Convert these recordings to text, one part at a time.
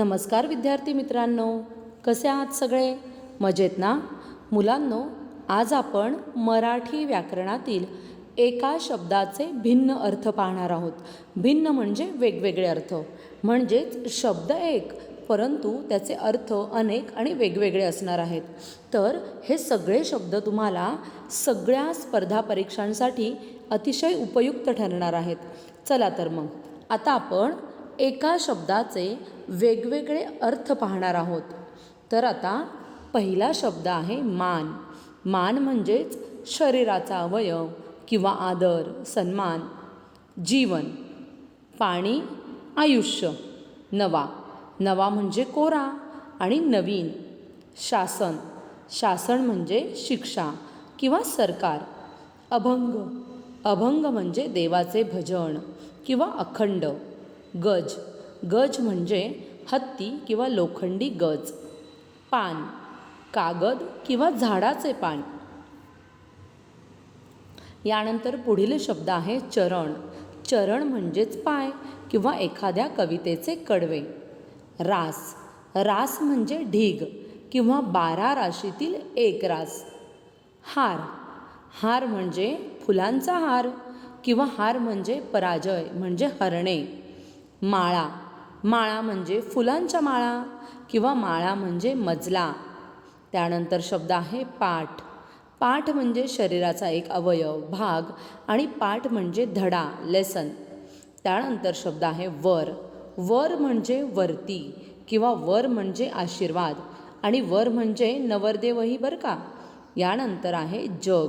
नमस्कार विद्यार्थी मित्रांनो कसे आहात सगळे? मजेत ना? मुलांनो आज आपण मराठी व्याकरणातील एका शब्दाचे भिन्न अर्थ पाहणार आहोत. भिन्न म्हणजे वेगवेगळे अर्थ. म्हणजेच शब्द एक परंतु त्याचे अर्थ अनेक आणि वेगवेगळे असणार आहेत. तर हे सगळे शब्द तुम्हाला सगळ्या स्पर्धा परीक्षांसाठी अतिशय उपयुक्त ठरणार आहेत. चला तर मग. आता आपण एका शब्दाचे वेगवेगळे अर्थ पाहणार आहोत. तर आता पहिला शब्द आहे मान. मान म्हणजेच शरीराचा अवयव किंवा आदर सन्मान जीवन पाणी आयुष्य नवा. नवा म्हणजे कोरा आणि नवीन. शासन. शासन म्हणजे शिक्षा किंवा सरकार. अभंग. अभंग म्हणजे देवाचे भजन किंवा अखंड. गज. गज म्हणजे हत्ती किंवा लोखंडी गज. पान. कागद किंवा झाडाचे पान. यानंतर पुढील शब्द आहे चरण. चरण म्हणजेच पाय किंवा एखाद्या कवितेचे कडवे. रास. रास म्हणजे ढीग किंवा बारा राशीतील एक रास. हार. हार म्हणजे फुलांचा हार किंवा हार म्हणजे पराजय म्हणजे हरणे. माळा. माळा म्हणजे फुलांच्या माळा किंवा माळा म्हणजे मजला. त्यानंतर शब्द आहे पाठ. पाठ म्हणजे शरीराचा एक अवयव भाग आणि पाठ म्हणजे धडा लेसन त्यानंतर शब्द आहे वर. वर म्हणजे वरती किंवा वर म्हणजे आशीर्वाद आणि वर म्हणजे नवरदेवही बरं का? यानंतर आहे जग.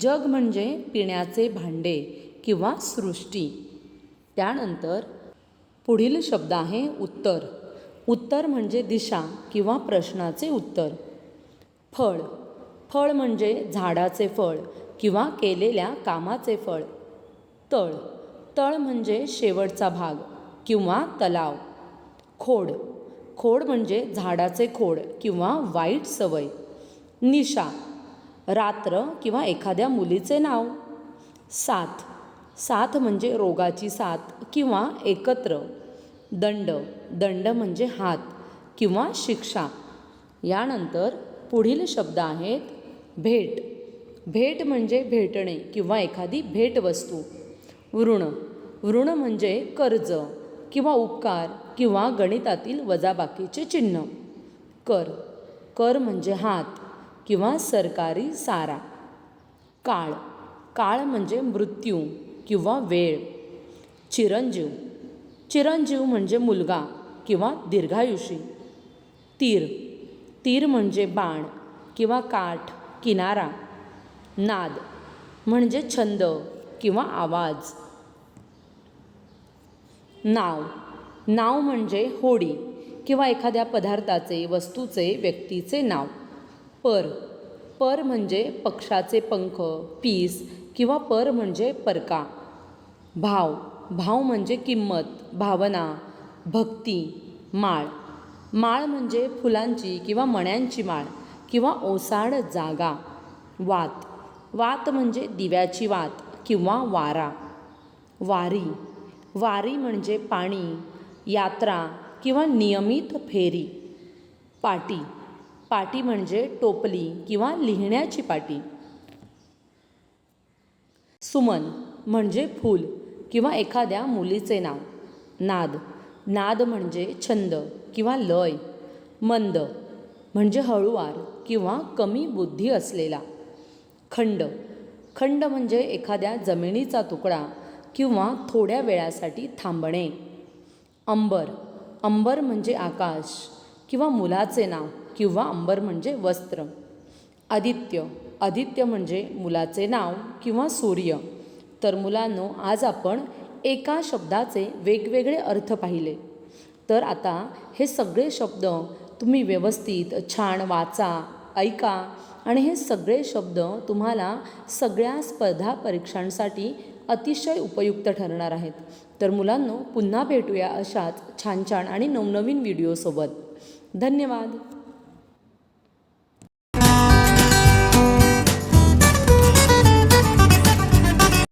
जग म्हणजे पिण्याचे भांडे किंवा सृष्टी. त्यानंतर पुढील शब्द आहे उत्तर. उत्तर म्हणजे दिशा किंवा प्रश्नाचे उत्तर. फळ. फळ म्हणजे झाडाचे फळ किंवा केलेल्या कामाचे फळ. तळ. तळ म्हणजे शेवटचा भाग किंवा तलाव. खोड. खोड म्हणजे झाडाचे खोड किंवा वाईट सवय. निशा. रात्र किंवा एखाद्या मुलीचे नाव. साथ. साथ म्हणजे रोगाची साथ किंवा एकत्र. दंड. दंड म्हणजे हात किंवा शिक्षा. यानंतर पुढील शब्द आहेत भेट. भेट म्हणजे भेटणे किंवा एखादी भेटवस्तू. ऋण. ऋण म्हणजे कर्ज किंवा उपकार किंवा गणितातील वजाबाकीचे चिन्ह. कर. कर म्हणजे हात किंवा सरकारी सारा. काळ. काळ म्हणजे मृत्यू. किंवा वेळ. चिरंजीव. चिरंजीव म्हणजे मुलगा किंवा दीर्घायुषी. तीर. तीर म्हणजे बाण किंवा काठ किनारा. नाद म्हणजे छंद किंवा आवाज. नाव. नाव म्हणजे होडी किंवा एखाद्या पदार्थाचे वस्तूचे व्यक्तीचे नाव. पर. पर म्हणजे पक्षाचे पंख पीस किंवा पर म्हणजे परका. भाव भाव म्हणजे किंमत भावना भक्ती माळ. माळ म्हणजे फुलांची किंवा मण्यांची माळ किंवा ओसाड जागा. वात वात म्हणजे दिव्याची वात किंवा वारा. वारी वारी म्हणजे पाणी यात्रा किंवा नियमित फेरी. पाटी पाटी म्हणजे टोपली किंवा लिहिण्याची पाटी. सुमन म्हणजे फूल किंवा एखाद्या मुलीचे नाव. नाद. नाद म्हणजे छंद किंवा लय. मंद म्हणजे हळुवार किंवा कमी बुद्धी असलेला. खंड. खंड म्हणजे एखाद्या जमिनीचा तुकडा किंवा थोड्या वेळासाठी थांबणे. अंबर. अंबर म्हणजे आकाश. किंवा मुलाचे नाव किंवा अंबर म्हणजे वस्त्र. आदित्य. आदित्य म्हणजे मुलाचे नाव किंवा सूर्य. तर मुलांनो आज आपण एका शब्दाचे वेगवेगळे अर्थ पाहिले. तर आता हे सगळे शब्द तुम्ही व्यवस्थित छान वाचा ऐका आणि हे सगळे शब्द तुम्हाला सगळ्या स्पर्धा परीक्षांसाठी अतिशय उपयुक्त ठरणार आहेत. तर मुलांनो पुन्हा भेटूया अशाच छान छान आणि नवनवीन व्हिडिओसोबत धन्यवाद.